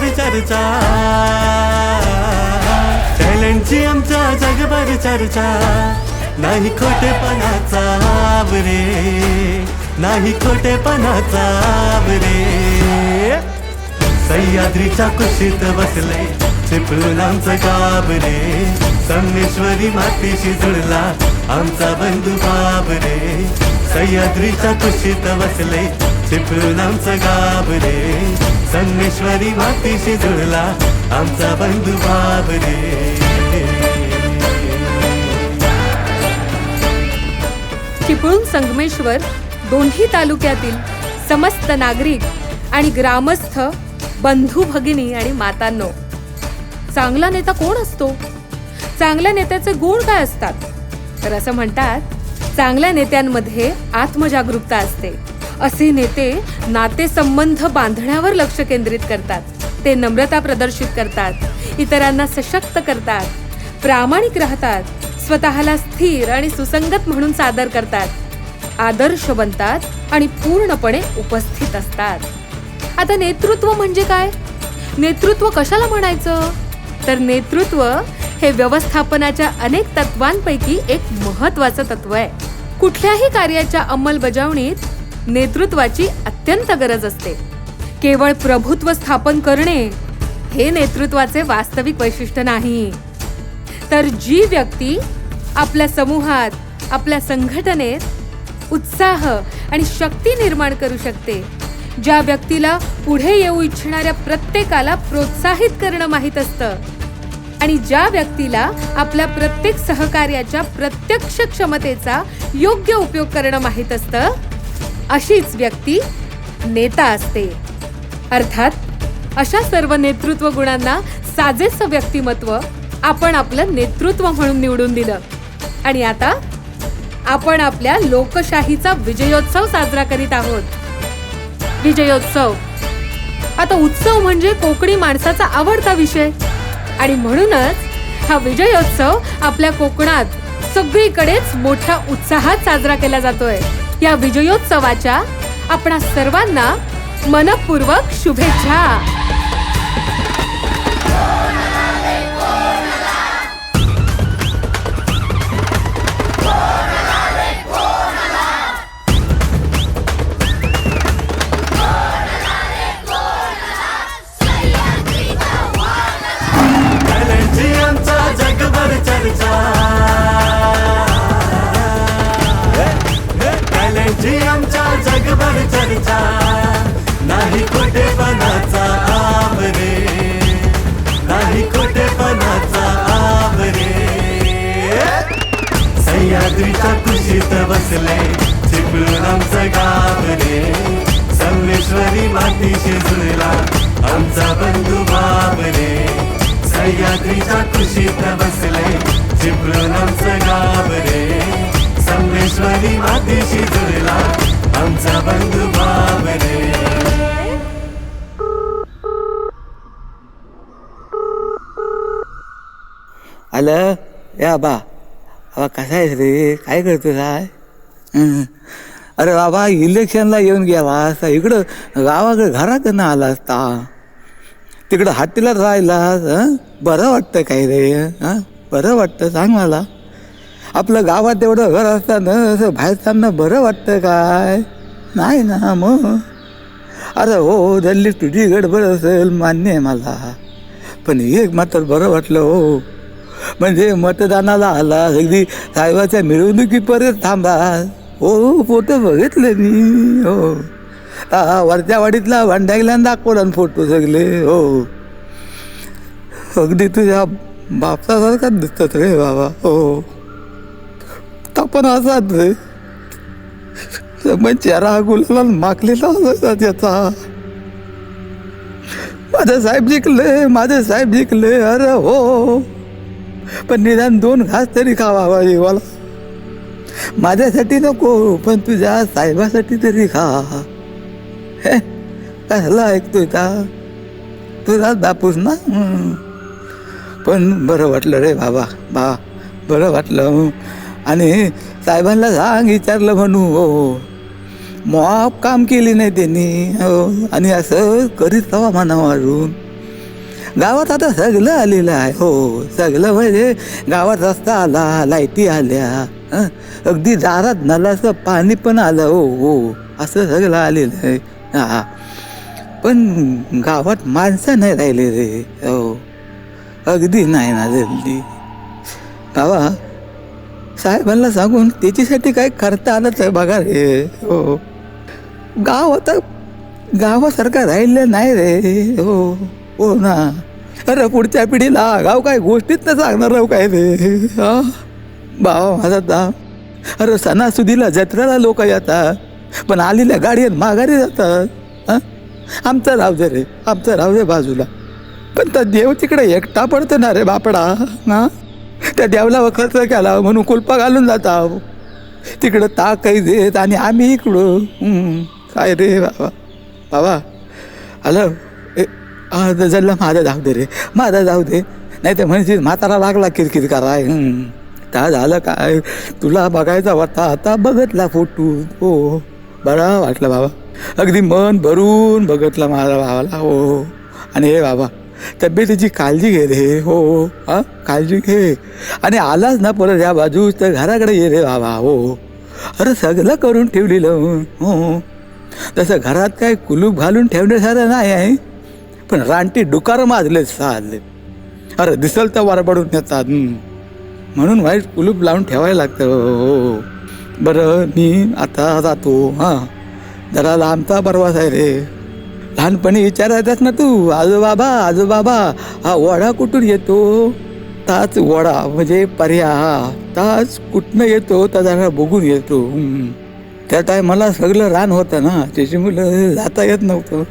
टॅलेंटची आमच्या जगभर चर्चा. टॅलेंटची जगभर चर्चा नाही खोटेपणाचा रे नाही खोटेपणाचा आवरे. सह्याद्रीच्या कुशीत बसले. चिपळून आमचं काबरे संगमेश्वरी मातीशी जुळला आमचा बंधू बाबरे सह्याद्रीच्या कुशीत बसले चिपळून आमचं गाबरे संगमेश्वरी मातीशी जुळला आमचा बंधू बाब रे चिपळूण संगमेश्वर दोन्ही तालुक्यातील समस्त नागरिक आणि ग्रामस्थ बंधू भगिनी आणि मातांनो चांगला नेता कोण असतो? चांगल्या नेत्याचे गुण काय असतात? तर असं म्हणतात चांगल्या नेत्यांमध्ये आत्मजागरूकता असते. असे नेते नातेसंबंध बांधण्यावर लक्ष केंद्रित करतात. ते नम्रता प्रदर्शित करतात. इतरांना सशक्त करतात. प्रामाणिक राहतात. स्वतःला स्थिर आणि सुसंगत म्हणून सादर करतात. आदर्श बनतात आणि पूर्णपणे उपस्थित असतात. आता नेतृत्व म्हणजे काय? नेतृत्व कशाला म्हणायचं? तर नेतृत्व हे व्यवस्थापनाच्या अनेक तत्वांपैकी एक महत्वाचं तत्व आहे. कुठल्याही कार्याच्या अंमलबजावणीत नेतृत्वाची अत्यंत गरज असते. केवळ प्रभुत्व स्थापन करणे हे नेतृत्वाचे वास्तविक वैशिष्ट्य नाही. तर जी व्यक्ती आपल्या समूहात आपल्या संघटनेत उत्साह आणि शक्ती निर्माण करू शकते ज्या व्यक्तीला पुढे येऊ इच्छिणाऱ्या प्रत्येकाला प्रोत्साहित करणं माहीत असतं. आणि ज्या व्यक्तीला आपल्या प्रत्येक सहकार्याच्या प्रत्यक्ष क्षमतेचा योग्य उपयोग करणं माहीत असतं अशीच व्यक्ती नेता असते. अर्थात अशा सर्व नेतृत्व गुणांना साजेसं व्यक्तिमत्व आपण आपलं नेतृत्व म्हणून निवडून दिलं. आणि आता आपण आपल्या लोकशाहीचा विजयोत्सव साजरा करीत आहोत. विजयोत्सव. आता उत्सव म्हणजे कोकणी माणसाचा आवडता विषय. आणि म्हणूनच हा विजयोत्सव आपल्या कोकणात सगळीकडेच मोठ्या उत्साहात साजरा केला जातोय. या विजयोत्सवाच्या आपणा सर्वांना मनपूर्वक शुभेच्छा. आमचा बंधू बाब रे सह्याद्रीच्या कुशीत बसले चिपळूण आमचं गाव रे संगमेश्वरी मातीशी जुळला आमचा बंधू बाब रे आलं? या बा बाबा कसा आहेस रे? काय करतो काय. अरे बाबा इलेक्शनला येऊन गेला असता. इकडं गावाकडे घरात ना आला असता. तिकडं हातीला राहिला हं? बरं वाटतं काय रे हां? बरं वाटतं सांग मला. आपलं गावात एवढं घर असताना असं बाहेर चालणं बरं वाटतं काय? नाही ना मग? अरे हो जल्ली तुझी गडबड असेल मान्य आहे मला. पण एक मात्र बरं वाटलं हो. म्हणजे मतदानाला आला अगदी साहेबाच्या मिरवणुकीपर्यंत थांबा हो, हो फोटो बघितले मी हो. आता वरच्या वाडीतला भांडायला दाखवला फोटो सगळे हो. अगदी तुझ्या बापसासारखाच दिसतात रे बाबा हो. तो पण असाच रे. मग चेहरा गुलाला माकलेला असायचा त्याचा माझे साहेब जिंकले माझे साहेब जिंकले अरे हो. पण निदान दोन घास तरी खावा जीवाला. माझ्यासाठी नको पण तुझ्या साहेबासाठी तरी खा. कसला ऐकतोय का? तुझा बापूस ना? पण बरं वाटलं रे बाबा बा बरं वाटलं. आणि साहेबांना सांग विचारलं म्हणू हो, हो. मॉप काम केली नाही त्यांनी हो. आणि असं करीत हवा मना मारून गावात आता सगळं आलेलं आहे हो. सगळं म्हणजे गावात रस्ता आला लाईटी आल्या अगदी दारात नलाचं पाणी पण आलं हो हो. असं सगळं आलेलं आहे. हा. पण गावात माणसं नाही राहिले रे हो. अगदी नाही ना जल्दी. गावा साहेबांना सांगून त्याच्यासाठी काय करता आलंच आहे बघा रे हो. गाव आता गावासारखं राहिलं नाही रे हो. हो ना. अरे पुढच्या पिढीला गाव काय गोष्टीत ना सांगणार राहू काय रे हा. बाबा माझा दा अरे सणासुदीला जत्रेला लोक येतात. पण आलेल्या गाडीत माघारी जातात. हा? आमचं राहू दे रे आमचं राव दे बाजूला. पण त्या देव तिकडे एकटा पडतो ना रे बापडा ना त्या देवला खर्च केला म्हणून कुलपा घालून जाता तिकडं ताक काही देत आणि आम्ही इकडं काय रे बाबा? बाबा हॅलो ए जल्ला माझा जाऊ दे रे माझा जाऊ दे. नाही तर म्हणजे म्हातारा लागला किरकिर कराय. हम्म. झालं काय? तुला बघायचा होता आता बघितला फोटो हो. बरा वाटलं बाबा. अगदी मन भरून बघितलं माझ्या भावाला हो. आणि हे बाबा तब्येतीची काळजी घे रे हो. हां काळजी घे. आणि आलाच ना परत या बाजूस तर घराकडे ये रे बाबा हो. अरे सगळं करून ठेवलेलं हो. तसं घरात काय कुलूप घालून ठेवण्यासारखं नाही आहे. पण रानटी डुकार माजले साधले अरे दिसल तर वारबडून येतात. म्हणून वाईट कुलूप लावून ठेवायला लागतं हो. बरं मी आता जातो हां. जरा लांबचा परवास आहे रे. लहानपणी विचारायचास ना तू आजोबाबा आजोबाबा हा वडा कुठून येतो? ताच वडा म्हणजे पर्या हा ताच कुठनं येतो? तर जरा बघून येतो. त्या टायमाला सगळं रान होतं ना त्याची मुलं जाता येत नव्हतं.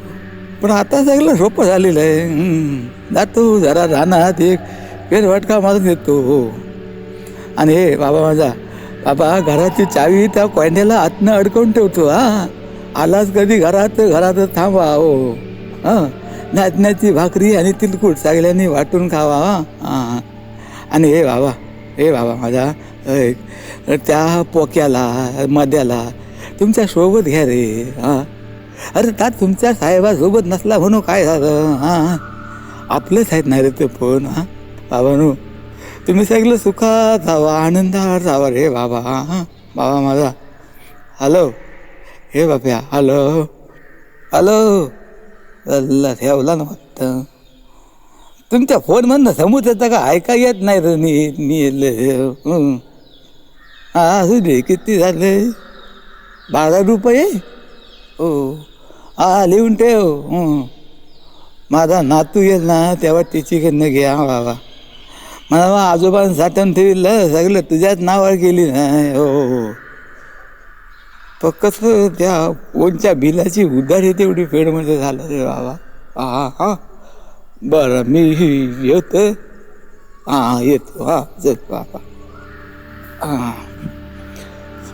पण आता सगळं सोपं झालेलं आहे. जातो जरा रानात एक फेरवाटका मारून येतो. हो. आणि हे बाबा माझा बाबा घराची चावी त्या कोंड्याला आतनं अडकवून ठेवतो हा. आलाच कधी घरात घरातच थांबा हो. हां. नाचण्याची भाकरी आणि तिलकूट सगळ्यांनी वाटून खावा हां. आणि हे बाबा हे बाबा माझा त्या पोक्याला मद्याला तुमच्यासोबत घ्या रे हां. अरे त्यात तुमच्या साहेबासोबत नसला म्हणू काय झालं हां. आपलंच आहेत ना रे ते फोन हां. बाबानू तुम्ही सगळं सुखात जावा आनंदात जावा रे बाबा. हां बाबा माझा. हॅलो हे बाप्या हॅलो हॅलो अल्ला ठेवला ना फक्त. तुमच्या फोनमधनं समोर येतं का ऐका येत नाही रे नीट मी असू दे किती झाले? बारा रुपये? हो. हा लिहून ठेव. माझा नातू येईल ना तेव्हा तिची घेणं घ्या बाबा. मला मग आजोबांनी साठवून ठेवलं सगळं तुझ्याच नावावर गेली नाही हो, हो हो पण कसं त्या फोनच्या बिलाची उधारी तेवढी फेडमध्ये झालं रे बाबा. हा हा बरं मी येतो. हां येतो. हां चल बाबा. हां.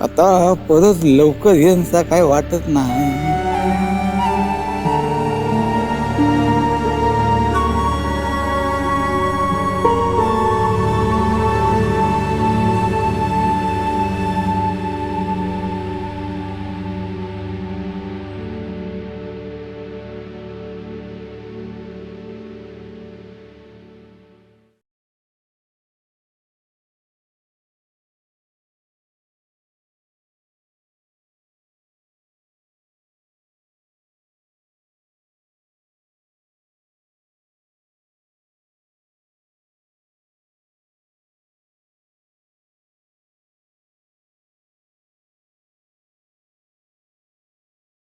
आता परत लवकर येईनचा काय वाटत नाही.